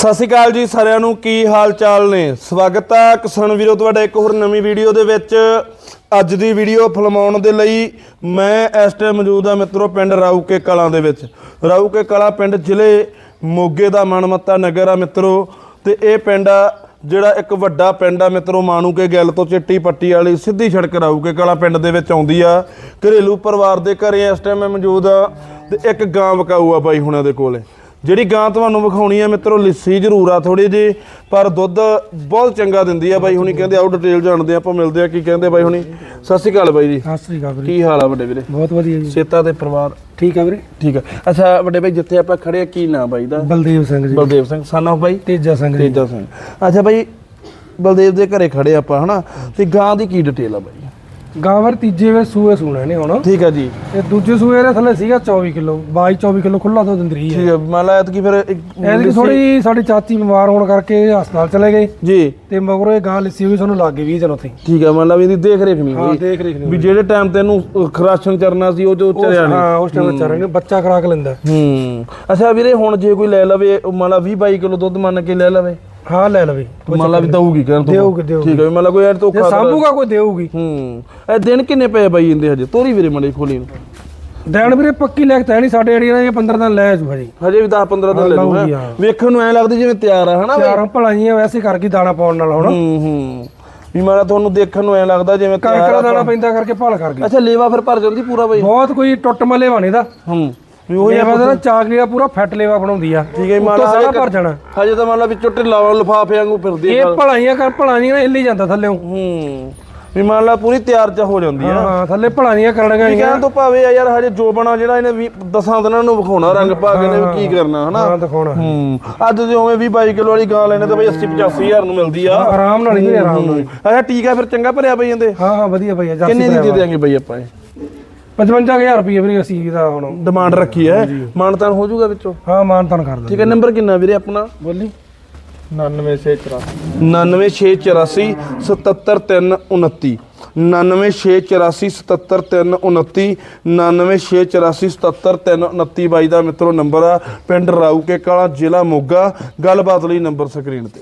ਸਤਿ ਸ਼੍ਰੀ ਅਕਾਲ ਜੀ ਸਾਰਿਆਂ ਨੂੰ, ਕੀ ਹਾਲ ਚਾਲ ਨੇ? ਸਵਾਗਤ ਹੈ ਕਿਸਾਨ ਵੀਰੋ, ਤੁਹਾਡਾ ਇੱਕ ਹੋਰ ਨਵੀਂ ਵੀਡੀਓ ਦੇ ਵਿੱਚ। ਅੱਜ ਦੀ ਵੀਡੀਓ ਫਿਲਮਾਉਣ ਦੇ ਲਈ ਮੈਂ ਇਸ ਟਾਈਮ ਮੌਜੂਦ ਹਾਂ ਮਿੱਤਰੋ, ਪਿੰਡ ਰਾਊਕੇ ਕਲਾਂ ਦੇ ਵਿੱਚ। ਰਾਊਕੇ ਕਲਾਂ ਪਿੰਡ ਜ਼ਿਲ੍ਹੇ ਮੋਗੇ ਦਾ ਮਨਮੱਤਾ ਨਗਰ ਆ ਮਿੱਤਰੋ, ਤੇ ਇਹ ਪਿੰਡ ਆ ਜਿਹੜਾ ਇੱਕ ਵੱਡਾ ਪਿੰਡ ਆ ਮਿੱਤਰੋ, ਮਾਣੂਕੇ ਗਿੱਲ ਤੋਂ ਚਿੱਟੀ ਪੱਟੀ ਵਾਲੀ ਸਿੱਧੀ ਸੜਕ ਰਾਊਕੇ ਕਲਾਂ ਪਿੰਡ ਦੇ ਵਿੱਚ ਆਉਂਦੀ ਆ। ਘਰੇਲੂ ਪਰਿਵਾਰ ਦੇ ਘਰੇ ਇਸ ਟਾਈਮ ਮੈਂ ਮੌਜੂਦ ਆ ਤੇ ਇੱਕ ਗਾਂ ਵਕਾਊ ਆ ਬਾਈ ਹੁਣਾਂ ਦੇ ਕੋਲੇ। ਜਿਹੜੀ ਗਾਂ ਤੁਹਾਨੂੰ ਵਿਖਾਉਣੀ ਆ ਮਿੱਤਰੋ ਲਿੱਸੀ ਜ਼ਰੂਰ ਆ ਥੋੜੀ ਜੀ ਪਰ ਦੁੱਧ ਬਹੁਤ ਚੰਗਾ ਦਿੰਦੀ ਆ ਬਾਈ ਹੁਣੀ ਕਹਿੰਦੇ ਆਓ ਡਿਟੇਲ ਜਾਣਦੇ ਆਪਾਂ ਮਿਲਦੇ ਆ ਕੀ ਕਹਿੰਦੇ ਬਾਈ ਹੁਣੀ। ਸਤਿ ਸ਼੍ਰੀ ਅਕਾਲ ਬਾਈ ਜੀ। ਸਤਿ ਸ੍ਰੀ ਅਕਾਲ ਵੀਰੇ। ਕੀ ਹਾਲ ਆ ਵੱਡੇ ਵੀਰੇ? ਬਹੁਤ ਵਧੀਆ ਜੀ। ਸੇਤਾ ਤੇ ਪਰਿਵਾਰ? ਠੀਕ ਆ ਵੀਰੇ? ਠੀਕ ਆ। ਅੱਛਾ ਵੱਡੇ ਬਾਈ ਜਿੱਥੇ ਆਪਾਂ ਖੜੇ ਆ ਕੀ ਨਾਮ ਬਾਈ ਦਾ? ਬਲਦੇਵ ਸਿੰਘ ਜੀ। ਬਲਦੇਵ ਸਿੰਘ ਸਨ ਆਫ ਬਾਈ? ਤੇਜਾ ਸਿੰਘ ਜੀ। ਤੇਜਾ ਸਿੰਘ। ਅੱਛਾ ਬਾਈ ਬਲਦੇਵ ਦੇ ਘਰੇ ਖੜੇ ਆਪਾਂ ਹਨਾ? ਤੇ ਗਾਂ ਦੀ ਕੀ ਡਿਟੇਲ ਆ ਬਾਈ? ਗਾਵਰ ਤੀਜੇ ਵੇ ਸੂਏ ਸੂਣਾ ਨੇ ਹੁਣ। ਠੀਕ ਆ ਜੀ। ਤੇ ਦੂਜੇ ਸੂਏ ਦੇ ਥੱਲੇ ਸੀਗਾ 24 ਕਿਲੋ 22 24 ਕਿਲੋ ਖੁੱਲਾ ਦੁੱਧ ਦਿੰਦੀ ਰਹੀ ਹੈ ਠੀਕ ਆ ਮੰਨ ਲਾ ਐਤਕੀ ਫਿਰ ਇੱਕ ਇਹਦੀ ਥੋੜੀ ਸਾਡੀ ਚਾਚੀ ਬਿਮਾਰ ਹੋਣ ਕਰਕੇ ਹਸਪਤਾਲ ਚਲੇ ਗਏ। ਜੀ। ਤੇ ਮਗਰੋਂ ਇਹ ਗਾਂ ਲਿੱਸੀ ਹੋਈ ਸਾਨੂੰ ਲੱਗ ਗਈ 20 ਦਿਨ ਉੱਥੇ। ਠੀਕ ਆ ਮੰਨ ਲਾ ਵੀ ਇਹਦੀ ਦੇਖ ਰੇਖ ਨਹੀਂ ਹਾਂ ਦੇਖ ਰੇਖ ਨਹੀਂ ਵੀ ਜਿਹੜੇ ਟਾਈਮ ਤੇ ਇਹਨੂੰ ਖਰਾਸ਼ਨ ਚਰਨਾ ਸੀ ਉਹ ਜੋ ਚਰਿਆ ਨਹੀਂ। ਹਾਂ ਉਸ ਟਾਈਮ ਚਾਰੇ ਨੇ ਬੱਚਾ ਕਰਾ ਕੇ ਲੈਂਦਾ। ਹੂੰ। ਅੱਛਾ ਵੀਰੇ ਹੁਣ ਜੇ ਕੋਈ ਲੈ ਲਵੇ ਮੰਨ ਲਾ 20 22 ਕਿਲੋ ਦੁੱਧ ਮੰਨ ਕੇ ਲੈ ਲਵੇ। ਹਾਂ ਲੈ ਲਵੇ। ਮੰਨ ਲਾ ਵੀ ਦਊਗੀ ਕਹਿਣ ਤੋਂ ਦੇਊਗੀ, ਦੇਊਗੀ। ਠੀਕ ਹੈ ਵੀ ਮੰਨ ਲਾ ਕੋਈ ਯਾਰ ਜੇ ਧੋਖਾ ਸਾਂਭੂਗਾ ਕੋਈ ਦੇਊਗੀ। ਹੂੰ। ਇਹ ਦਿਨ ਕਿੰਨੇ ਪਏ ਬਾਈ ਇਹਦੇ ਹਜੇ? ਤੋਰੀ ਵੀਰੇ ਮੜੇ ਖੋਲੀ ਨੂੰ। ਦੇਣ ਵੀਰੇ ਪੱਕੀ ਲੈ ਕੇ ਨਹੀਂ ਸਾਡੇ ਏਰੀਆ ਨੇ 15 ਦਿਨ ਲੈ ਜੂ ਹਜੇ। ਹਜੇ ਵੀ 10 15 ਦਿਨ ਲੈ ਲੂ ਲਊਗੀ, ਹੈਂ। ਹਾਂ। ਵੇਖਣ ਨੂੰ ਐ ਲੱਗਦੀ ਜਿਵੇਂ ਤਿਆਰ ਆ ਹਨਾ ਬਾਈ? ਚਾਰਾਂ ਭਲਾਈਆਂ ਵੈਸੇ ਕਰ ਗਈ ਦਾਣਾ ਪਾਉਣ ਨਾਲ ਹੁਣ। ਹੂੰ ਹੂੰ। ਵੀ ਮਾਰਾ ਤੁਹਾਨੂੰ ਦੇਖਣ ਨੂੰ ਐ ਲੱਗਦਾ ਜਿਵੇਂ ਤਿਆਰ ਆ ਦਾਣਾ ਪੈਂਦਾ ਕਰਕੇ ਭਾਲ ਕਰ ਗਈ ਅੱਛਾ ਲੇਵਾ ਫਿਰ ਭਰ ਜਾਂਦੀ ਪੂਰਾ ਬਾਈ? ਬਹੁਤ ਕੋਈ ਟੁੱਟ ਮਲੇ ਬਾਣੇ ਦਾ ਹੂੰ। ਵੀ ਉਹ ਲੇਵਾ ਦਾ ਚਾਕਲੀ ਦਾ ਪੂਰਾ ਫੈਟ ਲੇਵਾ ਬਣਾਉਂਦੀ ਆ। ਠੀਕ ਹੈ ਮੰਨ ਸਾਰਾ ਭਰ ਜਾਣਾ। ਹਜੇ ਤਾਂ ਮੰਨ ਲਾ ਵੀ ਚੁੱਟੇ ਲਾਵਾ ਲਫਾਫੇ ਵਾਂਗੂ ਫਿਰਦੀ ਇਹ ਭਲਾਈਆਂ ਕਰ ਭਲਾਈਆਂ ਨਾਲ ਹਿੱਲੀ ਜਾਂਦਾ ਥੱਲੇੋਂ। ਹੂੰ। ਵੀ ਮੰਨ ਲਾ ਪੂਰੀ ਤਿਆਰ ਚ ਹੋ ਜਾਂਦੀ ਆ। ਹਾਂ ਥੱਲੇ ਭਲਾਈਆਂ ਕਰਨੀਆਂ ਕੀ ਕਹਿਣ ਤੋਂ ਭਾਵੇਂ ਆ ਯਾਰ ਹਜੇ ਜੋ ਬਣਾ ਜਿਹੜਾ ਇਹਨੇ 10 ਦਿਨਾਂ ਨੂੰ ਵਿਖਾਉਣਾ ਰੰਗ ਪਾ ਕੇ ਨੇ ਕੀ ਕਰਨਾ ਹਨਾ? ਹਾਂ ਦਿਖਾਉਣਾ। ਹੂੰ। ਅੱਜ ਜੇ ਉਵੇਂ 20 22 ਕਿਲੋ ਵਾਲੀ ਗਾਂ ਲੈਣੇ ਤਾਂ ਬਈ 80 85 ਹਜ਼ਾਰ ਨੂੰ ਮਿਲਦੀ ਆ। ਆਰਾਮ ਨਾਲ ਹੀ ਆਰਾਮ ਨਾਲ। ਅੱਛਾ ਟੀਕਾ ਫਿਰ ਚੰਗਾ ਭਰਿਆ ਬਈ ਜਾਂਦੇ ਹਾਂ ਹਾਂ ਵਧੀਆ ਭਈਆ ਕਿੰਨੇ ਦੀ ਦੇ ਦਿਆਂਗੇ ਬਈ ਆਪਾਂ ਇਹ? 55000 ਰੁਪਏ ਵੀਰੇ ਅਸੀਂ ਦਾ ਹੁਣ ਡਿਮਾਂਡ ਰੱਖੀ ਹੈ। ਮਾਨਤਾਨ ਹੋ ਜਾਊਗਾ ਵਿੱਚੋਂ? ਹਾਂ ਮਾਨਤਨ ਕਰ ਠੀਕ ਹੈ ਨੰਬਰ ਕਿੰਨਾ ਵੀਰੇ ਆਪਣਾ? ਬੋਲੀ। 99684 99684 77329 99684 77329 99684 77329 ਬਾਈ ਦਾ ਮਿੱਤਰੋ ਨੰਬਰ ਆ। ਪਿੰਡ ਰਾਊਕੇ ਕਾਲਾ ਜ਼ਿਲ੍ਹਾ ਮੋਗਾ। ਗੱਲਬਾਤ ਲਈ ਨੰਬਰ ਸਕਰੀਨ ਤੇ।